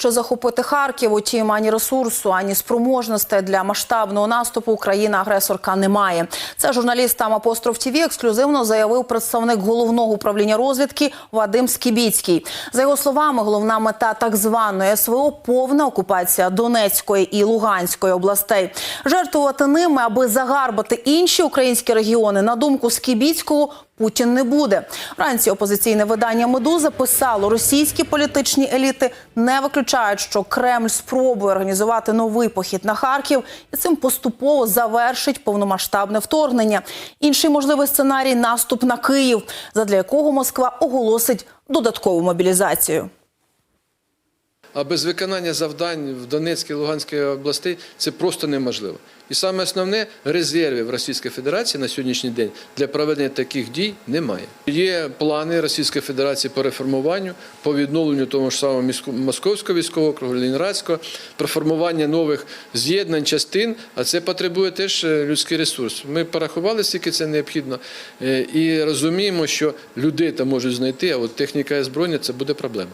хоче захопити Харків. Утім, ані ресурсу, ані спроможностей для масштабного наступу Україна-агресорка немає. Це журналіст Апостроф ТВ ексклюзивно заявив представник головного управління розвідки Вадим Скібіцький. За його словами, головна мета так званої СВО повна окупація Донецької і Луганської областей. Жертвувати ними, аби загарбати інші українські регіони. На думку Скібіцького, Путін не буде. Вранці опозиційне видання Медуза писало, російські політичні еліти не виключають, що Кремль спробує організувати новий похід на Харків і цим поступово завершить повномасштабне вторгнення. Інший можливий сценарій наступ на Київ, задля якого Москва оголосить додаткову мобілізацію. А без виконання завдань в Донецькій Луганській областей це просто неможливо. І саме основне резервів Російської Федерації на сьогоднішній день для проведення таких дій немає. Є плани Російської Федерації по реформуванню, по відновленню того ж самого Московського військового округу, Ленінградського, про формування нових з'єднань частин, а це потребує теж е, людський ресурс. Ми порахували, скільки це необхідно, е, і розуміємо, що людей там можуть знайти, а от техніка і зброя це буде проблема.